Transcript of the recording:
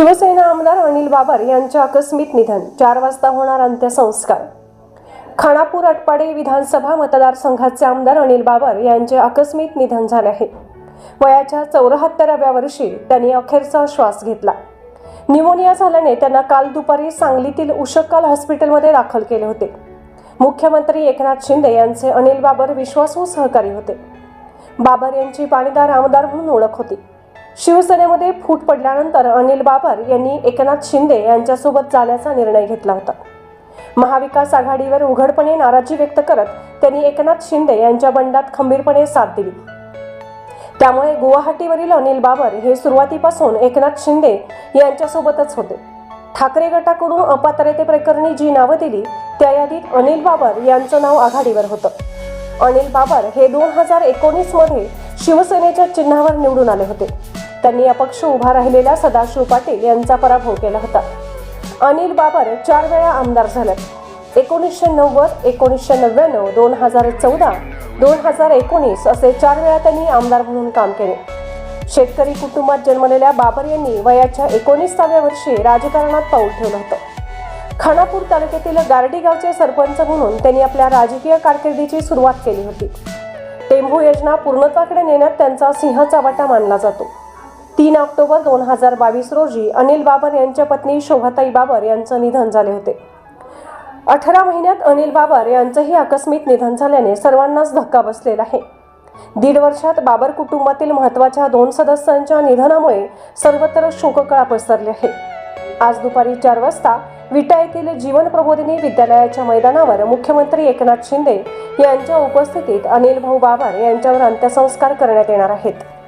शिवसेना आमदार अनिल बाबर यांचे आकस्मिक निधन चार वाजता होणार अंत्यसंस्कार. खानापूर अटपाडे विधानसभा मतदारसंघाचे आमदार अनिल बाबर यांचे आकस्मिक निधन झाले आहे. वयाच्या चौऱ्याहत्तराव्या वर्षी त्यांनी अखेरचा श्वास घेतला. निमोनिया झाल्याने त्यांना काल दुपारी सांगलीतील उशक्काल हॉस्पिटलमध्ये दाखल केले होते. मुख्यमंत्री एकनाथ शिंदे यांचे अनिल बाबर विश्वासू सहकारी होते. बाबर यांची पाणीदार आमदार म्हणून ओळख होती. शिवसेनेमध्ये फूट पडल्यानंतर अनिल बाबर यांनी एकनाथ शिंदे यांच्यासोबत जाण्याचा निर्णय घेतला होता. महाविकास आघाडीवर उघडपणे नाराजी व्यक्त करत त्यांनी एकनाथ शिंदे यांच्या बंडात खंबीरपणे साथ दिली. त्यामुळे गुवाहाटीवरील अनिल बाबर हे सुरुवातीपासून एकनाथ शिंदे यांच्यासोबतच होते. ठाकरे गटाकडून अपात्रतेप्रकरणी जी नावं दिली त्या यादीत अनिल बाबर यांचं नाव आघाडीवर होतं. अनिल बाबर हे दोन हजार एकोणीसमध्ये शिवसेनेच्या चिन्हावर निवडून आले होते. त्यांनी अपक्ष उभा राहिलेल्या सदाशिव पाटील यांचा पराभव केला होता. अनिल बाबर चार वेळा आमदार झाले. एकोणीसशे नव्वद एकोणीसशे नव्याण्णव दोन हजार चौदा दोन हजार एकोणीस असे चार वेळा त्यांनी आमदार म्हणून काम केले. शेतकरी कुटुंबात जन्मलेल्या बाबर यांनी वयाच्या एकोणीसाव्या वर्षी राजकारणात पाऊल ठेवलं होतं. खानापूर तालुक्यातील गारडी गावचे सरपंच म्हणून त्यांनी आपल्या राजकीय कारकिर्दीची सुरुवात केली होती. टेंभू योजना पूर्णत्वाकडे नेण्यात त्यांचा सिंहाचा वाटा मानला जातो. तीन ऑक्टोबर दोन हजार बावीस रोजी अनिल बाबर यांच्या पत्नी शोभाताई बाबर यांचं निधन झाले होते. अठरा महिन्यात अनिल बाबर यांचंही आकस्मिक निधन झाल्याने सर्वांनाच धक्का बसलेला आहे. दीड वर्षात बाबर कुटुंबातील महत्त्वाच्या दोन सदस्यांच्या निधनामुळे सर्वत्र शोककळा पसरली आहे. आज दुपारी चार वाजता विटा येथील जीवन प्रबोधिनी विद्यालयाच्या मैदानावर मुख्यमंत्री एकनाथ शिंदे यांच्या उपस्थितीत अनिल भाऊ बाबर यांच्यावर अंत्यसंस्कार करण्यात येणार आहेत.